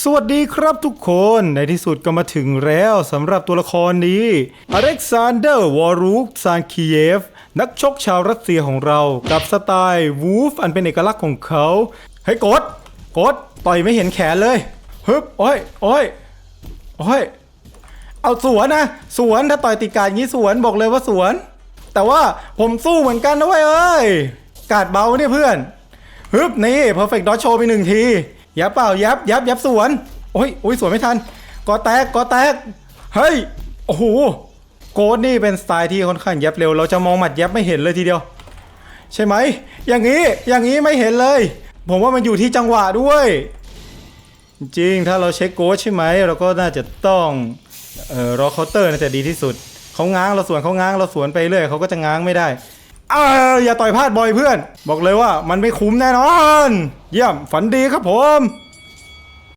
สวัสดีครับทุกคนในที่สุดก็มาถึงแล้วสำหรับตัวละครนี้อเล็กซานเดอร์วอรุกซานคีเยฟ นักชกชาวรัสเซียของเรา กับสไตล์วูฟอันเป็นเอกลักษณ์ของเขาเฮ้กด กด ต่อยไม่เห็นแขนเลยฮึบโอ้ยโอ้ยโอ้ยเอาสวนนะสวนถ้าต่อยติดกาดงี้สวนบอกเลยว่าสวน แต่ว่าผมสู้เหมือนกันนะเว้ยเอ้ยกาดเบาเนี่ยเพื่อนฮึบนี่เพอร์เฟกต์ดอชโชว์ไปหนึ่งที ยับเปล่ายับยับยับสวนโอ้ยโอ้ยสวนไม่ทันกอแตกกอแตกเฮ้ยโอ้โหโกดนี่เป็นสไตล์ที่ค่อนข้างยับเร็ว เราจะมองหมัดยับไม่เห็นเลยทีเดียว ใช่ไหมอย่างนี้อย่างนี้ไม่เห็นเลย ผมว่ามันอยู่ที่จังหวะด้วย จริงถ้าเราเช็คโกดใช่ไหมเราก็น่าจะต้องเออรอเคาน์เตอร์น่าจะดีที่สุดเขาง้างเราสวนเขาง้างเราสวนไปเรื่อยเขาก็จะง้างไม่ได้ เอออย่าต่อยพลาดบ่อยเพื่อน บอกเลยว่ามันไม่คุ้มแน่นอน เยี่ยมฝันดีครับผม